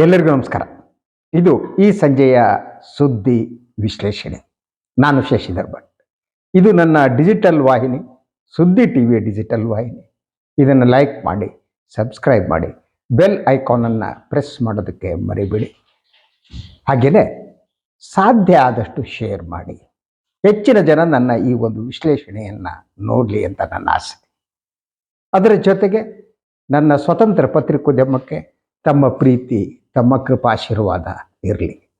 ಎಲ್ಲರಿಗೂ ನಮಸ್ಕಾರ. ಇದು ಈ ಸಂಜೆಯ ಸುದ್ದಿ ವಿಶ್ಲೇಷಣೆ. ನಾನು ಶಶಿಧರ್ ಭಟ್. ಇದು ನನ್ನ ಡಿಜಿಟಲ್ ವಾಹಿನಿ, ಸುದ್ದಿ ಟಿ ವಿ ಡಿಜಿಟಲ್ ವಾಹಿನಿ. ಇದನ್ನು ಲೈಕ್ ಮಾಡಿ, ಸಬ್ಸ್ಕ್ರೈಬ್ ಮಾಡಿ, ಬೆಲ್ ಐಕಾನನ್ನು ಪ್ರೆಸ್ ಮಾಡೋದಕ್ಕೆ ಮರಿಬೇಡಿ. ಹಾಗೆಯೇ ಸಾಧ್ಯ ಆದಷ್ಟು ಶೇರ್ ಮಾಡಿ. ಹೆಚ್ಚಿನ ಜನ ನನ್ನ ಈ ಒಂದು ವಿಶ್ಲೇಷಣೆಯನ್ನು ನೋಡಲಿ ಅಂತ ನನ್ನ ಆಸೆ. ಅದರ ಜೊತೆಗೆ ನನ್ನ ಸ್ವತಂತ್ರ ಪತ್ರಿಕೋದ್ಯಮಕ್ಕೆ ತಮ್ಮ ಪ್ರೀತಿ ತಮ್ಮ ಕೃಪಾಶೀರ್ವಾದ ಇರಲಿ.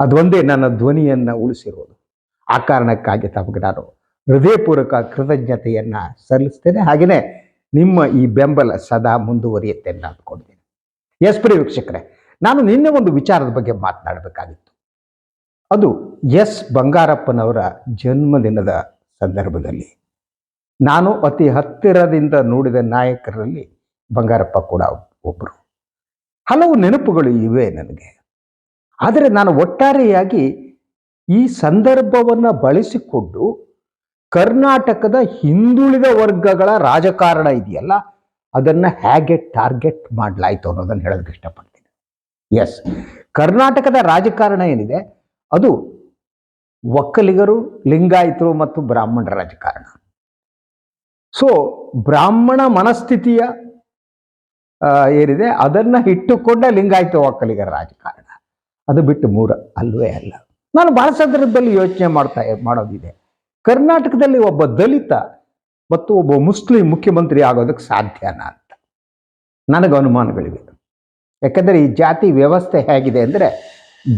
ಅದೊಂದೇ ನನ್ನ ಧ್ವನಿಯನ್ನು ಉಳಿಸಿರೋದು. ಆ ಕಾರಣಕ್ಕಾಗಿ ತಮಗೆ ನಾನು ಹೃದಯಪೂರ್ವಕ ಕೃತಜ್ಞತೆಯನ್ನು ಸಲ್ಲಿಸ್ತೇನೆ. ಹಾಗೆಯೇ ನಿಮ್ಮ ಈ ಬೆಂಬಲ ಸದಾ ಮುಂದುವರಿಯುತ್ತೆ ಅಂತ ಅಂದ್ಕೊಂಡಿದ್ದೀನಿ. ಎಸ್ ಪ್ರಿಯ ವೀಕ್ಷಕರೇ, ನಾನು ನಿನ್ನೆ ಒಂದು ವಿಚಾರದ ಬಗ್ಗೆ ಮಾತನಾಡಬೇಕಾಗಿತ್ತು. ಅದು ಎಸ್. ಬಂಗಾರಪ್ಪನವರ ಜನ್ಮದಿನದ ಸಂದರ್ಭದಲ್ಲಿ. ನಾನು ಅತಿ ಹತ್ತಿರದಿಂದ ನೋಡಿದ ನಾಯಕರಲ್ಲಿ ಬಂಗಾರಪ್ಪ ಕೂಡ ಒಬ್ಬರು. ಹಲವು ನೆನಪುಗಳು ಇವೆ ನನಗೆ. ಆದರೆ ನಾನು ಒಟ್ಟಾರೆಯಾಗಿ ಈ ಸಂದರ್ಭವನ್ನು ಬಳಸಿಕೊಂಡು ಕರ್ನಾಟಕದ ಹಿಂದುಳಿದ ವರ್ಗಗಳ ರಾಜಕಾರಣ ಇದೆಯಲ್ಲ, ಅದನ್ನು ಹೇಗೆ ಟಾರ್ಗೆಟ್ ಮಾಡಲಾಯಿತು ಅನ್ನೋದನ್ನು ಹೇಳೋದಕ್ಕೆ ಇಷ್ಟಪಡ್ತೀನಿ. ಎಸ್ ಕರ್ನಾಟಕದ ರಾಜಕಾರಣ ಏನಿದೆ, ಅದು ಒಕ್ಕಲಿಗರು, ಲಿಂಗಾಯತರು ಮತ್ತು ಬ್ರಾಹ್ಮಣರ ರಾಜಕಾರಣ. ಸೊ ಬ್ರಾಹ್ಮಣ ಮನಸ್ಥಿತಿಯ ಏನಿದೆ? ಅದನ್ನು ಇಟ್ಟುಕೊಂಡ ಲಿಂಗಾಯತ ಒಕ್ಕಲಿಗರ ರಾಜಕಾರಣ. ಅದು ಬಿಟ್ಟು ಮೂರ ಅಲ್ಲವೇ ಅಲ್ಲ. ನಾನು ಬಹಳ ಸಂದರ್ಭದಲ್ಲಿ ಯೋಚನೆ ಮಾಡ್ತಾ, ಮಾಡೋದಿದೆ. ಕರ್ನಾಟಕದಲ್ಲಿ ಒಬ್ಬ ದಲಿತ ಮತ್ತು ಒಬ್ಬ ಮುಸ್ಲಿಂ ಮುಖ್ಯಮಂತ್ರಿ ಆಗೋದಕ್ಕೆ ಸಾಧ್ಯನಾ ಅಂತ. ನನಗೆ ಅನುಮಾನಗಳಿವೆ. ಯಾಕಂದರೆ ಈ ಜಾತಿ ವ್ಯವಸ್ಥೆ ಹೇಗಿದೆ ಅಂದರೆ,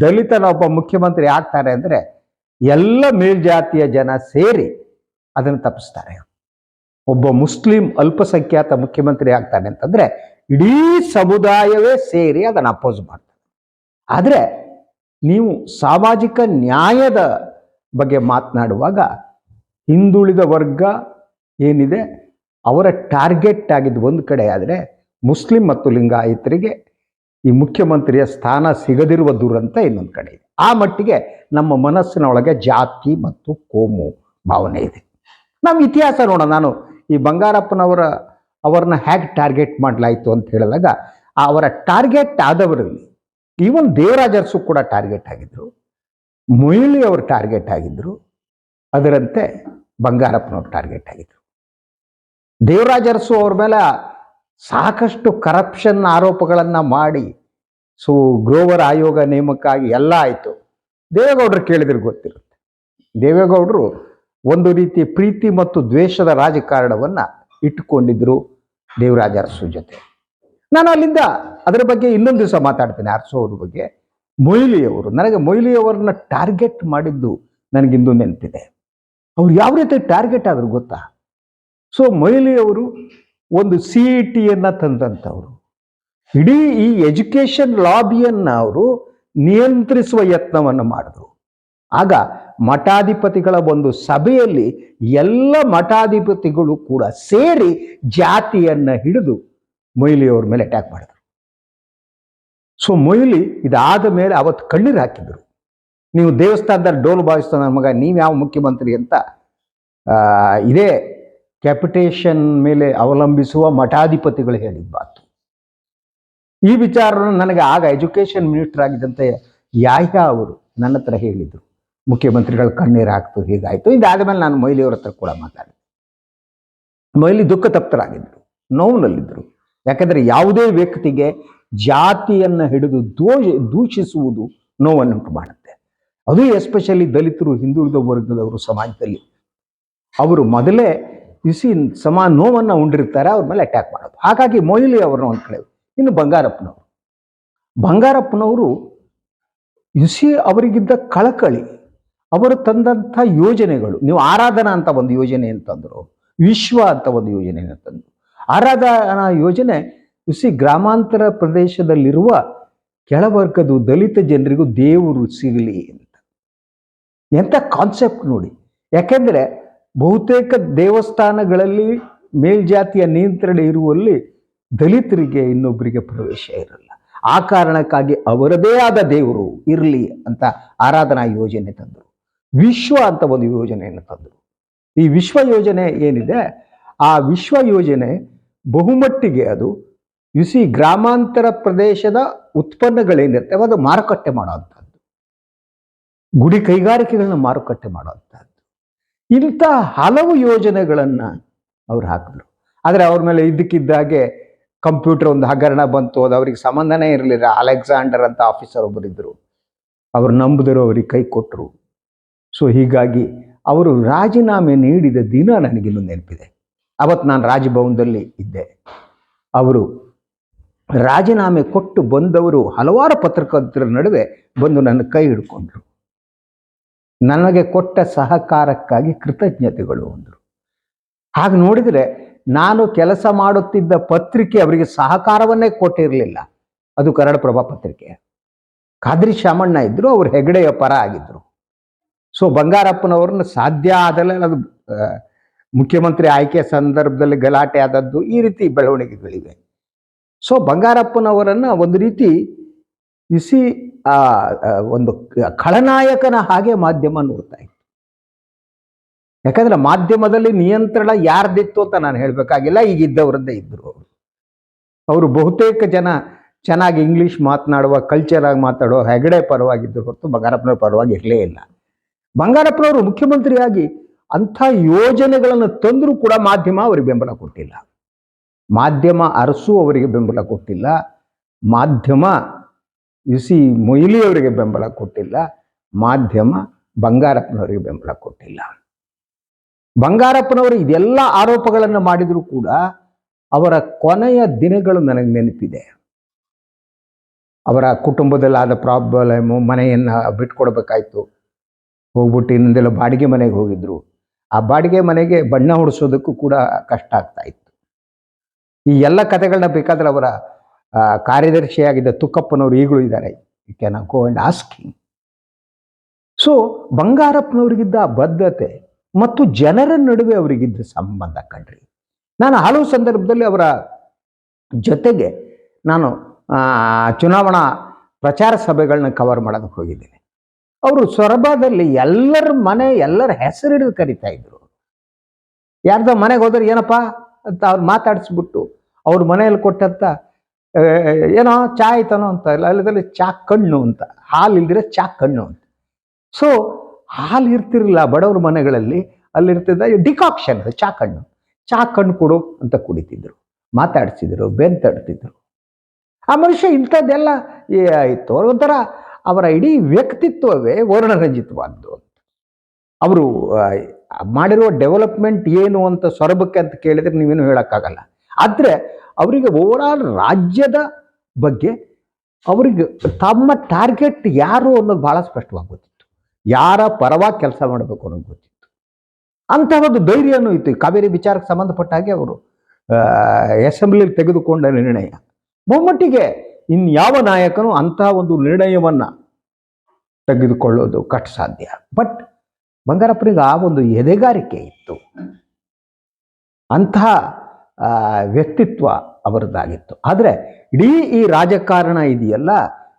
ದಲಿತನ ಒಬ್ಬ ಮುಖ್ಯಮಂತ್ರಿ ಆಗ್ತಾರೆ ಅಂದರೆ, ಎಲ್ಲ ಮೇಲ್ಜಾತಿಯ ಜನ ಸೇರಿ ಅದನ್ನು ತಪ್ಪಿಸ್ತಾರೆ. ಒಬ್ಬ ಮುಸ್ಲಿಂ ಅಲ್ಪಸಂಖ್ಯಾತ ಮುಖ್ಯಮಂತ್ರಿ ಆಗ್ತಾನೆ ಅಂತಂದ್ರೆ ಇಡೀ ಸಮುದಾಯವೇ ಸೇರಿ ಅದನ್ನು ಅಪೋಸ್ ಮಾಡ್ತಾರೆ ಆದರೆ ನೀವು ಸಾಮಾಜಿಕ ನ್ಯಾಯದ ಬಗ್ಗೆ ಮಾತನಾಡುವಾಗ ಹಿಂದುಳಿದ ವರ್ಗ ಏನಿದೆ, ಅವರ ಟಾರ್ಗೆಟ್ ಆಗಿದ್ದು ಒಂದು ಕಡೆ ಆದರೆ ಮುಸ್ಲಿಂ ಮತ್ತು ಲಿಂಗಾಯತರಿಗೆ ಈ ಮುಖ್ಯಮಂತ್ರಿಯ ಸ್ಥಾನ ಸಿಗದಿರುವ ದುರಂತ ಇನ್ನೊಂದು ಕಡೆ ಇದೆ. ಆ ಮಟ್ಟಿಗೆ ನಮ್ಮ ಮನಸ್ಸಿನ ಒಳಗೆ ಜಾತಿ ಮತ್ತು ಕೋಮು ಭಾವನೆ ಇದೆ. ನಮ್ಮ ಇತಿಹಾಸ ನೋಡೋಣ. ನಾನು ಈ ಬಂಗಾರಪ್ಪನವರ, ಅವರನ್ನ ಹೇಗೆ ಟಾರ್ಗೆಟ್ ಮಾಡಲಾಯಿತು ಅಂತ ಹೇಳಿದಾಗ, ಅವರ ಟಾರ್ಗೆಟ್ ಆದವರಲ್ಲಿ ಈವನ್ ದೇವರಾಜರ್ಸು ಕೂಡ ಟಾರ್ಗೆಟ್ ಆಗಿದ್ರು. ಮೊಯ್ಲಿ ಅವರು ಟಾರ್ಗೆಟ್ ಆಗಿದ್ದರು ಅದರಂತೆ ಬಂಗಾರಪ್ಪನವ್ರು ಟಾರ್ಗೆಟ್ ಆಗಿದ್ರು. ದೇವರಾಜರ್ಸು ಅವ್ರ ಮೇಲೆ ಸಾಕಷ್ಟು ಕರಪ್ಷನ್ ಆರೋಪಗಳನ್ನು ಮಾಡಿ, ಸೊ ಗ್ರೋವರ್ ಆಯೋಗ ನೇಮಕ್ಕಾಗಿ ಎಲ್ಲ ಆಯಿತು. ದೇವೇಗೌಡರು ಕೇಳಿದ್ರೆ ಗೊತ್ತಿರುತ್ತೆ. ದೇವೇಗೌಡರು ಒಂದು ರೀತಿ ಪ್ರೀತಿ ಮತ್ತು ದ್ವೇಷದ ರಾಜಕಾರಣವನ್ನು ಇಟ್ಟುಕೊಂಡಿದ್ರು ದೇವರಾಜ ಅರಸು ಜೊತೆ ನಾನು ಅಲ್ಲಿಂದ ಅದರ ಬಗ್ಗೆ ಇನ್ನೊಂದು ದಿವಸ ಮಾತಾಡ್ತೇನೆ ಅರಸು ಅವ್ರ ಬಗ್ಗೆ. ಮೊಯ್ಲಿಯವರು, ನನಗೆ ಮೊಯ್ಲಿಯವರನ್ನ ಟಾರ್ಗೆಟ್ ಮಾಡಿದ್ದು ನನಗಿಂದು ನೆನಪಿದೆ. ಅವ್ರು ಯಾವ ರೀತಿ ಟಾರ್ಗೆಟ್ ಆದ್ರು ಗೊತ್ತಾ? ಸೊ, ಮೊಯ್ಲಿಯವರು ಒಂದು ಸಿ ಇ ಟಿಯನ್ನು ತಂದಂಥವ್ರು. ಇಡೀ ಈ ಎಜುಕೇಶನ್ ಲಾಬಿಯನ್ನು ಅವರು ನಿಯಂತ್ರಿಸುವ ಯತ್ನವನ್ನು ಮಾಡಿದ್ರು. ಆಗ ಮಠಾಧಿಪತಿಗಳ ಒಂದು ಸಭೆಯಲ್ಲಿ ಎಲ್ಲ ಮಠಾಧಿಪತಿಗಳು ಕೂಡ ಸೇರಿ ಜಾತಿಯನ್ನ ಹಿಡಿದು ಮೊಯ್ಲಿಯವ್ರ ಮೇಲೆ ಅಟ್ಯಾಕ್ ಮಾಡಿದ್ರು. ಸೊ ಮೊಯ್ಲಿ ಇದಾದ ಮೇಲೆ ಅವತ್ತು ಕಣ್ಣೀರು ಹಾಕಿದ್ರು. ನೀವು ದೇವಸ್ಥಾನದಲ್ಲಿ ಡೋಲು ಭಾವಿಸ್ತಾನ ಮಗ, ನೀವು ಯಾವ ಮುಖ್ಯಮಂತ್ರಿ ಅಂತ ಇದೇ ಕ್ಯಾಪಿಟೇಷನ್ ಮೇಲೆ ಅವಲಂಬಿಸುವ ಮಠಾಧಿಪತಿಗಳು ಹೇಳಿದ ಮಾತು. ಈ ವಿಚಾರವನ್ನು ನನಗೆ ಆಗ ಎಜುಕೇಶನ್ ಮಿನಿಸ್ಟರ್ ಆಗಿದ್ದಂತೆ ಯಾಹ್ಯ ಅವರು ನನ್ನ ಹತ್ರ ಹೇಳಿದರು. ಮುಖ್ಯಮಂತ್ರಿಗಳು ಕಣ್ಣೀರು ಹಾಕ್ತು, ಹೀಗಾಯಿತು. ಇದಾದ ಮೇಲೆ ನಾನು ಮೊಯ್ಲಿಯವ್ರ ಹತ್ರ ಕೂಡ ಮಾತಾಡಿದೆ. ಮೊಯ್ಲಿ ದುಃಖ ತಪ್ತರಾಗಿದ್ದರು ನೋವಿನಲ್ಲಿದ್ದರು. ಯಾಕಂದರೆ ಯಾವುದೇ ವ್ಯಕ್ತಿಗೆ ಜಾತಿಯನ್ನು ಹಿಡಿದು ದೋಷ, ದೂಷಿಸುವುದು ನೋವನ್ನುಂಟು ಮಾಡುತ್ತೆ. ಅದು ಎಸ್ಪೆಷಲಿ ದಲಿತರು, ಹಿಂದುಳಿದ ವರ್ಗದವರು ಸಮಾಜದಲ್ಲಿ. ಅವರು ಮೊದಲೇ ಬಿಸಿ ಸಮ, ನೋವನ್ನು ಉಂಡಿರ್ತಾರೆ, ಅವ್ರ ಮೇಲೆ ಅಟ್ಯಾಕ್ ಮಾಡೋದು. ಹಾಗಾಗಿ ಮೊಯ್ಲಿ ಅವ್ರನ್ನ ಒಂದು ಕಡೆ, ಇನ್ನು ಬಂಗಾರಪ್ಪನವರು. ಬಂಗಾರಪ್ಪನವರು ಯುಸಿ ಅವರಿಗಿದ್ದ ಕಳಕಳಿ ಅವರು ತಂದಂಥ ಯೋಜನೆಗಳು, ನೀವು ಆರಾಧನಾ ಅಂತ ಒಂದು ಯೋಜನೆ ಅಂತಂದರು ವಿಶ್ವ ಅಂತ ಒಂದು ಯೋಜನೆ ಅಂತಂದರು ಆರಾಧನಾ ಯೋಜನೆ ಸಿ ಗ್ರಾಮಾಂತರ ಪ್ರದೇಶದಲ್ಲಿರುವ ಕೆಳವರ್ಗದ ದಲಿತ ಜನರಿಗೂ ದೇವರು ಸಿಗಲಿ ಅಂತ. ಎಂಥ ಕಾನ್ಸೆಪ್ಟ್ ನೋಡಿ. ಯಾಕೆಂದರೆ ಬಹುತೇಕ ದೇವಸ್ಥಾನಗಳಲ್ಲಿ ಮೇಲ್ಜಾತಿಯ ನಿಯಂತ್ರಣ ಇರುವಲ್ಲಿ ದಲಿತರಿಗೆ ಇನ್ನೊಬ್ಬರಿಗೆ ಪ್ರವೇಶ ಇರಲ್ಲ. ಆ ಕಾರಣಕ್ಕಾಗಿ ಅವರದೇ ಆದ ದೇವರು ಇರಲಿ ಅಂತ ಆರಾಧನಾ ಯೋಜನೆ ತಂದರು. ವಿಶ್ವ ಅಂತ ಒಂದು ಯೋಜನೆಯನ್ನು ತಂದರು. ಈ ವಿಶ್ವ ಯೋಜನೆ ಏನಿದೆ, ಆ ವಿಶ್ವ ಯೋಜನೆ ಬಹುಮಟ್ಟಿಗೆ ಅದು ಯು ಸಿ ಗ್ರಾಮಾಂತರ ಪ್ರದೇಶದ ಉತ್ಪನ್ನಗಳೇನಿರ್ತವೆ ಅದು ಮಾರುಕಟ್ಟೆ ಮಾಡುವಂಥದ್ದು. ಗುಡಿ ಕೈಗಾರಿಕೆಗಳನ್ನ ಮಾರುಕಟ್ಟೆ ಮಾಡುವಂಥದ್ದು. ಇಂಥ ಹಲವು ಯೋಜನೆಗಳನ್ನು ಅವ್ರು ಹಾಕಿದ್ರು. ಆದರೆ ಅವ್ರ ಮೇಲೆ ಇದ್ದಕ್ಕಿದ್ದಾಗೆ ಕಂಪ್ಯೂಟರ್ ಒಂದು ಹಗರಣ ಬಂತು, ಅದು ಅವ್ರಿಗೆ ಸಂಬಂಧನೇ ಇರಲಿಲ್ಲ. ಅಲೆಕ್ಸಾಂಡರ್ ಅಂತ ಆಫೀಸರ್ ಒಬ್ಬರಿದ್ದರು ಅವ್ರು ನಂಬಿದರು ಅವ್ರಿಗೆ ಕೈ ಕೊಟ್ಟರು. ಸೊ ಹೀಗಾಗಿ ಅವರು ರಾಜೀನಾಮೆ ನೀಡಿದ ದಿನ ನನಗಿನ್ನೂ ನೆನಪಿದೆ. ಅವತ್ತು ನಾನು ರಾಜಭವನದಲ್ಲಿ ಇದ್ದೆ. ಅವರು ರಾಜೀನಾಮೆ ಕೊಟ್ಟು ಬಂದವರು ಹಲವಾರು ಪತ್ರಕರ್ತರ ನಡುವೆ ಬಂದು ನನ್ನ ಕೈ ಹಿಡ್ಕೊಂಡ್ರು. ನನಗೆ ಕೊಟ್ಟ ಸಹಕಾರಕ್ಕಾಗಿ ಕೃತಜ್ಞತೆಗಳು ಅಂದರು. ಹಾಗೆ ನೋಡಿದರೆ ನಾನು ಕೆಲಸ ಮಾಡುತ್ತಿದ್ದ ಪತ್ರಿಕೆ ಅವರಿಗೆ ಸಹಕಾರವನ್ನೇ ಕೊಟ್ಟಿರಲಿಲ್ಲ. ಅದು ಕನ್ನಡಪ್ರಭ ಪತ್ರಿಕೆ. ಖಾದ್ರಿ ಶಾಮಣ್ಣ ಇದ್ದರು ಅವರು ಹೆಗಡೆಯ ಪರ ಆಗಿದ್ದರು ಸೊ ಬಂಗಾರಪ್ಪನವ್ರನ್ನ ಸಾಧ್ಯ ಆದಲ್ಲ ಅದು ಮುಖ್ಯಮಂತ್ರಿ ಆಯ್ಕೆ ಸಂದರ್ಭದಲ್ಲಿ ಗಲಾಟೆ ಆದದ್ದು ಈ ರೀತಿ ಬೆಳವಣಿಗೆಗಳಿವೆ. ಸೊ ಬಂಗಾರಪ್ಪನವರನ್ನು ಒಂದು ರೀತಿ ಇಸಿ ಒಂದು ಖಳನಾಯಕನ ಹಾಗೆ ಮಾಧ್ಯಮ ನೋಡ್ತಾ ಇತ್ತು. ಯಾಕಂದ್ರೆ ಮಾಧ್ಯಮದಲ್ಲಿ ನಿಯಂತ್ರಣ ಯಾರ್ದಿತ್ತು ಅಂತ ನಾನು ಹೇಳಬೇಕಾಗಿಲ್ಲ ಈಗ ಇದ್ದವರದ್ದೇ ಇದ್ರು ಅವರು. ಬಹುತೇಕ ಜನ ಚೆನ್ನಾಗಿ ಇಂಗ್ಲಿಷ್ ಮಾತನಾಡುವ ಕಲ್ಚರಾಗಿ ಮಾತಾಡುವ ಹೆಗಡೆ ಪರವಾಗಿದ್ದರು ಹೊರತು ಬಂಗಾರಪ್ಪನವ್ರ ಪರವಾಗಿ ಇರಲೇ ಇಲ್ಲ. ಬಂಗಾರಪ್ಪನವರು ಮುಖ್ಯಮಂತ್ರಿಯಾಗಿ ಅಂಥ ಯೋಜನೆಗಳನ್ನು ತಂದರೂ ಕೂಡ ಮಾಧ್ಯಮ ಅವರಿಗೆ ಬೆಂಬಲ ಕೊಟ್ಟಿಲ್ಲ. ಮಾಧ್ಯಮ ಅರಸು ಅವರಿಗೆ ಬೆಂಬಲ ಕೊಟ್ಟಿಲ್ಲ. ಮಾಧ್ಯಮ ಯು ಸಿ ಅವರಿಗೆ ಬೆಂಬಲ ಕೊಟ್ಟಿಲ್ಲ. ಮಾಧ್ಯಮ ಬಂಗಾರಪ್ಪನವರಿಗೆ ಬೆಂಬಲ ಕೊಟ್ಟಿಲ್ಲ. ಬಂಗಾರಪ್ಪನವರು ಇದೆಲ್ಲ ಆರೋಪಗಳನ್ನು ಮಾಡಿದರೂ ಕೂಡ ಅವರ ಕೊನೆಯ ದಿನಗಳು ನನಗೆ ನೆನಪಿದೆ. ಅವರ ಕುಟುಂಬದಲ್ಲಾದ ಪ್ರಾಬ್ಲಮು ಮನೆಯನ್ನು ಬಿಟ್ಕೊಡ್ಬೇಕಾಯ್ತು. ಹೋಗ್ಬಿಟ್ಟು ಇನ್ನೊಂದೆಲ್ಲ ಬಾಡಿಗೆ ಮನೆಗೆ ಹೋಗಿದ್ರು. ಆ ಬಾಡಿಗೆ ಮನೆಗೆ ಬಣ್ಣ ಹೊಡಿಸೋದಕ್ಕೂ ಕೂಡ ಕಷ್ಟ ಆಗ್ತಾ ಇತ್ತು. ಈ ಎಲ್ಲ ಕಥೆಗಳನ್ನ ಬೇಕಾದ್ರೆ ಅವರ ಕಾರ್ಯದರ್ಶಿಯಾಗಿದ್ದ ತುಕ್ಕಪ್ಪನವರು ಈಗಲೂ ಇದ್ದಾರೆ. You can go and asking so ಬಂಗಾರಪ್ಪನವರಿಗಿದ್ದ ಬದ್ಧತೆ ಮತ್ತು ಜನರ ನಡುವೆ ಅವರಿಗಿದ್ದ ಸಂಬಂಧ ಕಣ್ರಿ. ನಾನು ಹಲವು ಸಂದರ್ಭದಲ್ಲಿ ಅವರ ಜೊತೆಗೆ ನಾನು ಚುನಾವಣಾ ಪ್ರಚಾರ ಸಭೆಗಳನ್ನ ಕವರ್ ಮಾಡೋದಕ್ಕೆ ಹೋಗಿದ್ದೀನಿ. ಅವರು ಸೊರಬದಲ್ಲಿ ಎಲ್ಲರ ಮನೆ, ಎಲ್ಲರ ಹೆಸರು ಹಿಡಿದು ಕರಿತಾ ಇದ್ರು. ಯಾರ್ದೋ ಮನೆಗೆ ಹೋದ್ರೆ ಏನಪ್ಪ ಅಂತ ಅವ್ರು ಮಾತಾಡಿಸ್ಬಿಟ್ಟು ಅವ್ರ ಮನೆಯಲ್ಲಿ ಕೊಟ್ಟಂತ ಏನೋ ಚಾ ಆಯ್ತನೋ ಅಂತ, ಇಲ್ಲ, ಅಲ್ಲದಲ್ಲಿ ಚಾ ಕಣ್ಣು ಅಂತ ಹಾಲು ಇಲ್ದಿರ ಚಾ ಕಣ್ಣು ಅಂತ. ಸೊ ಹಾಲು ಇರ್ತಿರಲಿಲ್ಲ ಬಡವ್ರ ಮನೆಗಳಲ್ಲಿ ಅಲ್ಲಿರ್ತಿದ್ದ ಡಿಕಾಕ್ಷನ್ ಚಾ ಕಣ್ಣು. ಚಾ ಕಣ್ಣು ಕೊಡು ಅಂತ ಕುಡಿತಿದ್ರು. ಮಾತಾಡ್ಸಿದ್ರು, ಬೆಂತಡ್ತಿದ್ರು. ಆ ಮನುಷ್ಯ ಇಂಥದ್ದೆಲ್ಲ ಒಂಥರ ಅವರ ಇಡೀ ವ್ಯಕ್ತಿತ್ವವೇ ವರ್ಣರಂಜಿತವಾದ್ದು. ಅವರು ಮಾಡಿರುವ ಡೆವಲಪ್ಮೆಂಟ್ ಏನು ಅಂತ ಸೊರಬಕ್ಕೆ ಅಂತ ಕೇಳಿದ್ರೆ ನೀವೇನು ಹೇಳೋಕ್ಕಾಗಲ್ಲ. ಆದರೆ ಅವರಿಗೆ ಓವರಾಲ್ ರಾಜ್ಯದ ಬಗ್ಗೆ ಅವರಿಗೆ ತಮ್ಮ ಟಾರ್ಗೆಟ್ ಯಾರು ಅನ್ನೋದು ಭಾಳ ಸ್ಪಷ್ಟವಾಗಿ ಗೊತ್ತಿತ್ತು ಯಾರ ಪರವಾಗಿ ಕೆಲಸ ಮಾಡಬೇಕು ಅನ್ನೋದು ಗೊತ್ತಿತ್ತು. ಅಂಥ ಒಂದು ಧೈರ್ಯನೂ ಇತ್ತು. ಕಾವೇರಿ ವಿಚಾರಕ್ಕೆ ಸಂಬಂಧಪಟ್ಟ ಹಾಗೆ ಅವರು ಅಸೆಂಬ್ಲಿಯಲ್ಲಿ ತೆಗೆದುಕೊಂಡ ನಿರ್ಣಯ. ಬಹುಮಟ್ಟಿಗೆ ಇನ್ಯಾವ ನಾಯಕನು ಅಂತಹ ಒಂದು ನಿರ್ಣಯವನ್ನು ತೆಗೆದುಕೊಳ್ಳೋದು ಕಟ್ ಸಾಧ್ಯ. ಬಟ್ ಬಂಗಾರಪ್ಪನಿಗೆ ಆ ಒಂದು ಎದೆಗಾರಿಕೆ ಇತ್ತು. ಅಂತಹ ವ್ಯಕ್ತಿತ್ವ ಅವರದ್ದಾಗಿತ್ತು ಆದರೆ ಇಡೀ ಈ ರಾಜಕಾರಣ ಇದೆಯಲ್ಲ?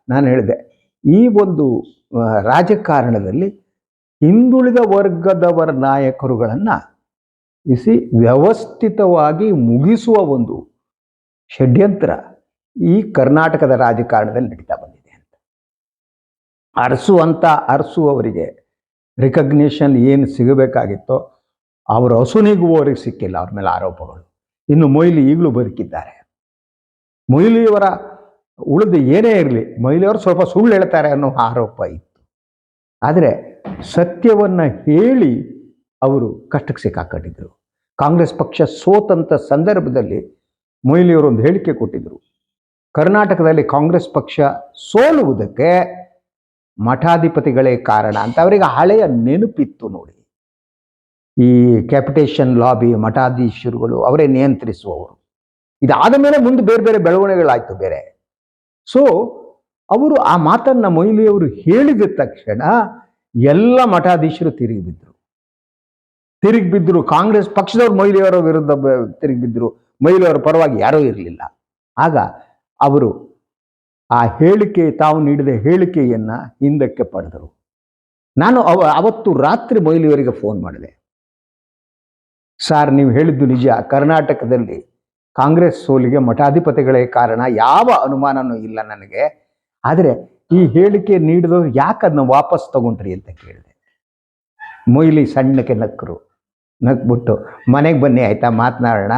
ನಾನು ಹೇಳಿದೆ, ಈ ಒಂದು ರಾಜಕಾರಣದಲ್ಲಿ ಹಿಂದುಳಿದ ವರ್ಗದವರ ನಾಯಕರುಗಳನ್ನು ಇಸಿ ವ್ಯವಸ್ಥಿತವಾಗಿ ಮುಗಿಸುವ ಒಂದು ಷಡ್ಯಂತ್ರ ಈ ಕರ್ನಾಟಕದ ರಾಜಕಾರಣದಲ್ಲಿ ನಡೀತಾ ಬಂದಿದೆ ಅಂತ. ಅರಸು ಅಂತ ಅರಸು ಅವರಿಗೆ ರಿಕಗ್ನಿಷನ್ ಏನು ಸಿಗಬೇಕಾಗಿತ್ತೋ ಅವರ ಹಸುನಿಗುವವರಿಗೆ ಸಿಕ್ಕಿಲ್ಲ, ಅವ್ರ ಮೇಲೆ ಆರೋಪಗಳು. ಇನ್ನು ಮೊಯ್ಲಿ ಈಗಲೂ ಬದುಕಿದ್ದಾರೆ. ಮೊಯ್ಲಿಯವರ ಉಳಿದು ಏನೇ ಇರಲಿ, ಮೊಯ್ಲಿಯವರು ಸ್ವಲ್ಪ ಸುಳ್ಳು ಹೇಳ್ತಾರೆ ಅನ್ನೋ ಆರೋಪ ಇತ್ತು. ಆದರೆ ಸತ್ಯವನ್ನು ಹೇಳಿ ಅವರು ಕಷ್ಟಕ್ಕೆ ಸಿಕ್ಕಾಕೊಂಡಿದ್ರು. ಕಾಂಗ್ರೆಸ್ ಪಕ್ಷ ಸೋತಂತ ಸಂದರ್ಭದಲ್ಲಿ ಮೊಯ್ಲಿಯವರು ಒಂದು ಹೇಳಿಕೆ ಕೊಟ್ಟಿದ್ರು. ಕರ್ನಾಟಕದಲ್ಲಿ ಕಾಂಗ್ರೆಸ್ ಪಕ್ಷ ಸೋಲುವುದಕ್ಕೆ ಮಠಾಧಿಪತಿಗಳೇ ಕಾರಣ ಅಂತ ಅವರಿಗೆ ಹಳೆಯ ನೆನಪಿತ್ತು ನೋಡಿ. ಈ ಕ್ಯಾಪಿಟೇಷನ್ ಲಾಬಿ ಮಠಾಧೀಶರುಗಳು ಅವರೇ ನಿಯಂತ್ರಿಸುವವರು. ಇದಾದ ಮೇಲೆ ಮುಂದೆ ಬೇರೆ ಬೇರೆ ಬೆಳವಣಿಗೆಗಳಾಯ್ತು ಬೇರೆ. ಸೊ ಅವರು ಆ ಮಾತನ್ನ ಮೊಯ್ಲಿಯವರು ಹೇಳಿದ ತಕ್ಷಣ ಎಲ್ಲ ಮಠಾಧೀಶರು ತಿರುಗಿ ಬಿದ್ದರು ತಿರುಗಿ ಬಿದ್ದರು ಕಾಂಗ್ರೆಸ್ ಪಕ್ಷದವ್ರು ಮೊಯ್ಲಿಯವರ ವಿರುದ್ಧ ತಿರುಗಿ ಬಿದ್ದರು ಮೊಯ್ಲಿಯವರ ಪರವಾಗಿ ಯಾರೂ ಇರಲಿಲ್ಲ. ಆಗ ಅವರು ಆ ಹೇಳಿಕೆ, ತಾವು ನೀಡಿದ ಹೇಳಿಕೆಯನ್ನು ಹಿಂದಕ್ಕೆ ಪಡೆದರು. ನಾನು ಅವ, ಅವತ್ತು ರಾತ್ರಿ ಮೊಯ್ಲಿಯವರಿಗೆ ಫೋನ್ ಮಾಡಿದೆ. ಸರ್, ನೀವು ಹೇಳಿದ್ದು ನಿಜ. ಕರ್ನಾಟಕದಲ್ಲಿ ಕಾಂಗ್ರೆಸ್ ಸೋಲಿಗೆ ಮಠಾಧಿಪತಿಗಳೇ ಕಾರಣ. ಯಾವ ಅನುಮಾನನೂ ಇಲ್ಲ ನನಗೆ. ಆದರೆ ಈ ಹೇಳಿಕೆ ನೀಡಿದವರು ಯಾಕೆ ಅದನ್ನ ವಾಪಸ್ ತಗೊಂಡ್ರಿ ಅಂತ ಕೇಳಿದೆ. ಮೊಯ್ಲಿ ಸಣ್ಣಕ್ಕೆ ನಕ್ಕರು ನಕ್ಬಿಟ್ಟು, ಮನೆಗೆ ಬನ್ನಿ, ಆಯ್ತಾ? ಮಾತನಾಡೋಣ.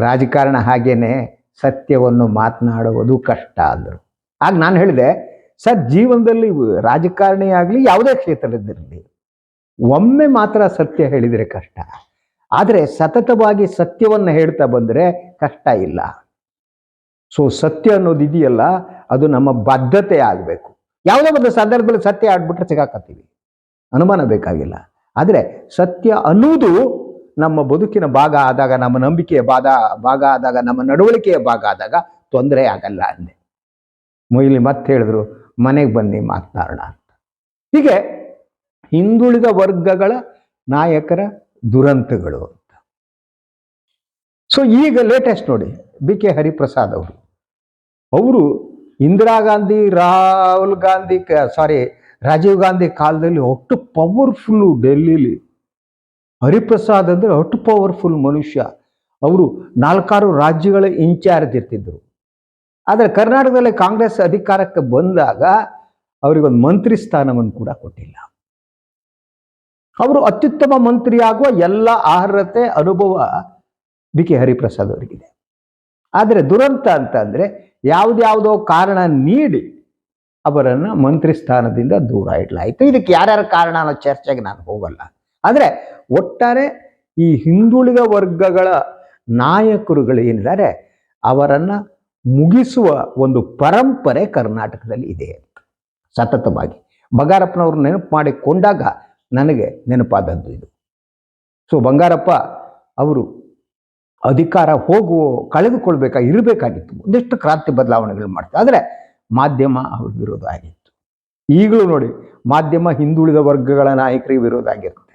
ರಾಜಕಾರಣ ಹಾಗೇನೆ. ಸತ್ಯವನ್ನು ಮಾತನಾಡುವುದು ಕಷ್ಟ ಅಂದರು. ಆಗ ನಾನು ಹೇಳಿದೆ, ಸರ್, ಜೀವನದಲ್ಲಿ ರಾಜಕಾರಣಿ ಆಗಲಿ ಯಾವುದೇ ಕ್ಷೇತ್ರದಲ್ಲಿರಲಿ, ಒಮ್ಮೆ ಮಾತ್ರ ಸತ್ಯ ಹೇಳಿದರೆ ಕಷ್ಟ. ಆದರೆ ಸತತವಾಗಿ ಸತ್ಯವನ್ನು ಹೇಳ್ತಾ ಬಂದರೆ ಕಷ್ಟ ಇಲ್ಲ. ಸೊ ಸತ್ಯ ಅನ್ನೋದು ಇದೆಯಲ್ಲ, ಅದು ನಮ್ಮ ಬದ್ಧತೆ ಆಗಬೇಕು. ಯಾವುದೋ ಒಂದು ಸಂದರ್ಭದಲ್ಲಿ ಸತ್ಯ ಆಡ್ಬಿಟ್ರೆ ಸಿಗಾಕತ್ತೀವಿ. ಅನುಮಾನ ಬೇಕಾಗಿಲ್ಲ. ಆದರೆ ಸತ್ಯ ಅನ್ನುವುದು ನಮ್ಮ ಬದುಕಿನ ಭಾಗ ಆದಾಗ, ನಮ್ಮ ನಂಬಿಕೆಯ ಭಾಗ ಭಾಗ ಆದಾಗ, ನಮ್ಮ ನಡವಳಿಕೆಯ ಭಾಗ ಆದಾಗ ತೊಂದರೆ ಆಗಲ್ಲ ಅಂದೆ. ಮೊಯ್ಲಿ ಮತ್ತೆ ಹೇಳಿದ್ರು, ಮನೆಗೆ ಬನ್ನಿ ಮಾತನಾಡೋಣ ಅಂತ. ಹೀಗೆ ಹಿಂದುಳಿದ ವರ್ಗಗಳ ನಾಯಕರ ದುರಂತಗಳು ಅಂತ. ಸೊ ಈಗ ಲೇಟೆಸ್ಟ್ ನೋಡಿ ಬಿ ಕೆ ಹರಿಪ್ರಸಾದ್ ಅವರು. ಅವರು ಇಂದಿರಾ ಗಾಂಧಿ, ರಾಹುಲ್ ಗಾಂಧಿ ಸಾರಿ ರಾಜೀವ್ ಗಾಂಧಿ ಕಾಲದಲ್ಲಿ ಒಟ್ಟು ಪವರ್ಫುಲ್ಲು ಡೆಲ್ಲಿಲಿ ಹರಿಪ್ರಸಾದ್ ಅಂದರೆ ಅಟ್ ಪವರ್ಫುಲ್ ಮನುಷ್ಯ. ಅವರು ನಾಲ್ಕಾರು ರಾಜ್ಯಗಳ ಇನ್ಚಾರ್ಜ್ ಇರ್ತಿದ್ರು. ಆದರೆ ಕರ್ನಾಟಕದಲ್ಲಿ ಕಾಂಗ್ರೆಸ್ ಅಧಿಕಾರಕ್ಕೆ ಬಂದಾಗ ಅವರಿಗೊಂದು ಮಂತ್ರಿ ಸ್ಥಾನವನ್ನು ಕೂಡ ಕೊಟ್ಟಿಲ್ಲ. ಅವರು ಅತ್ಯುತ್ತಮ ಮಂತ್ರಿಯಾಗುವ ಎಲ್ಲ ಅರ್ಹತೆ, ಅನುಭವ ಬಿ ಕೆ ಹರಿಪ್ರಸಾದ್ ಅವರಿಗಿದೆ ಆದರೆ ದುರಂತ ಅಂತ ಅಂದರೆ ಯಾವುದ್ಯಾವುದೋ ಕಾರಣ ನೀಡಿ ಅವರನ್ನು ಮಂತ್ರಿ ಸ್ಥಾನದಿಂದ ದೂರ ಇಡಲಾಯಿತು. ಇದಕ್ಕೆ ಯಾರ್ಯಾರ ಕಾರಣ ಅನ್ನೋ ಚರ್ಚೆಗೆ ನಾನು ಹೋಗಲ್ಲ. ಆದರೆ ಒಟ್ಟಾರೆ ಈ ಹಿಂದುಳಿದ ವರ್ಗಗಳ ನಾಯಕರುಗಳು ಏನಿದ್ದಾರೆ, ಅವರನ್ನು ಮುಗಿಸುವ ಒಂದು ಪರಂಪರೆ ಕರ್ನಾಟಕದಲ್ಲಿ ಇದೆ. ಸತತವಾಗಿ. ಬಂಗಾರಪ್ಪನವ್ರು ನೆನಪು ಮಾಡಿಕೊಂಡಾಗ ನನಗೆ ನೆನಪಾದದ್ದು ಇದು. ಸೊ, ಬಂಗಾರಪ್ಪ ಅವರು ಅಧಿಕಾರ ಹೋಗುವ, ಕಳೆದುಕೊಳ್ಬೇಕಾ, ಇರಬೇಕಾಗಿತ್ತು. ಒಂದಿಷ್ಟು ಕ್ರಾಂತಿ ಬದಲಾವಣೆಗಳು ಮಾಡ್ತಾರೆ. ಆದರೆ ಮಾಧ್ಯಮ ಅವ್ರ ವಿರೋಧ ಆಗಿತ್ತು. ಈಗಲೂ ನೋಡಿ, ಮಾಧ್ಯಮ ಹಿಂದುಳಿದ ವರ್ಗಗಳ ನಾಯಕರಿಗೆ ವಿರೋಧ ಆಗಿರುತ್ತೆ.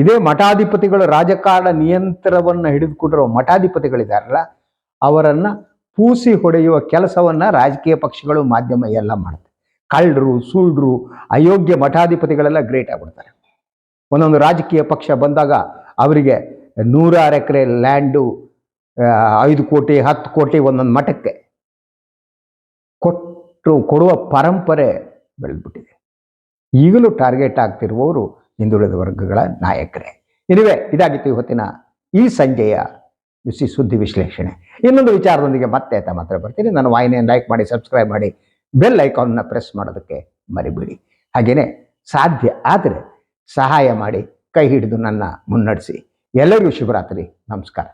ಇದೇ ಮಠಾಧಿಪತಿಗಳು ರಾಜಕಾರಣ ನಿಯಂತ್ರಣವನ್ನು ಹಿಡಿದುಕೊಂಡಿರುವ ಮಠಾಧಿಪತಿಗಳಿದಾರಲ್ಲ, ಅವರನ್ನ ಪೂಸಿ ಹೊಡೆಯುವ ಕೆಲಸವನ್ನ ರಾಜಕೀಯ ಪಕ್ಷಗಳು ಮಾಧ್ಯಮ ಎಲ್ಲ ಮಾಡುತ್ತೆ. ಕಳ್ಳರು ಸುಳ್ಳರು ಅಯೋಗ್ಯ ಮಠಾಧಿಪತಿಗಳೆಲ್ಲ ಗ್ರೇಟ್ ಆಗ್ಬಿಡ್ತಾರೆ. ಒಂದೊಂದು ರಾಜಕೀಯ ಪಕ್ಷ ಬಂದಾಗ ಅವರಿಗೆ ನೂರಾರು ಎಕರೆ ಲ್ಯಾಂಡು ಐದು ಕೋಟಿ, ಹತ್ತು ಕೋಟಿ ಒಂದೊಂದು ಮಠಕ್ಕೆ ಕೊಟ್ಟು ಕೊಡುವ ಪರಂಪರೆ ಬೆಳೆದ್ಬಿಟ್ಟಿದೆ. ಈಗಲೂ ಟಾರ್ಗೆಟ್ ಆಗ್ತಿರುವವರು ಹಿಂದುಳಿದ ವರ್ಗಗಳ ನಾಯಕರೇ. ಇದುವೇ ಇದಾಗಿತ್ತು ಇವತ್ತಿನ ಈ ಸಂಜೆಯ ಬಿಸಿ ಸುದ್ದಿ ವಿಶ್ಲೇಷಣೆ. ಇನ್ನೊಂದು ವಿಚಾರದೊಂದಿಗೆ ಮತ್ತೆ ತಮ್ಮ ಹತ್ರ ಬರ್ತೀನಿ. ನನ್ನ ವಾಹಿನಿಯನ್ನು ಲೈಕ್ ಮಾಡಿ ಸಬ್ಸ್ಕ್ರೈಬ್ ಮಾಡಿ ಬೆಲ್ ಐಕಾನ್ನ ಪ್ರೆಸ್ ಮಾಡೋದಕ್ಕೆ ಮರಿಬೇಡಿ. ಹಾಗೆಯೇ ಸಾಧ್ಯ ಆದರೆ ಸಹಾಯ ಮಾಡಿ, ಕೈ ಹಿಡಿದು ನನ್ನ ಮುನ್ನಡೆಸಿ. ಎಲ್ಲರಿಗೂ ಶುಭರಾತ್ರಿ. ನಮಸ್ಕಾರ.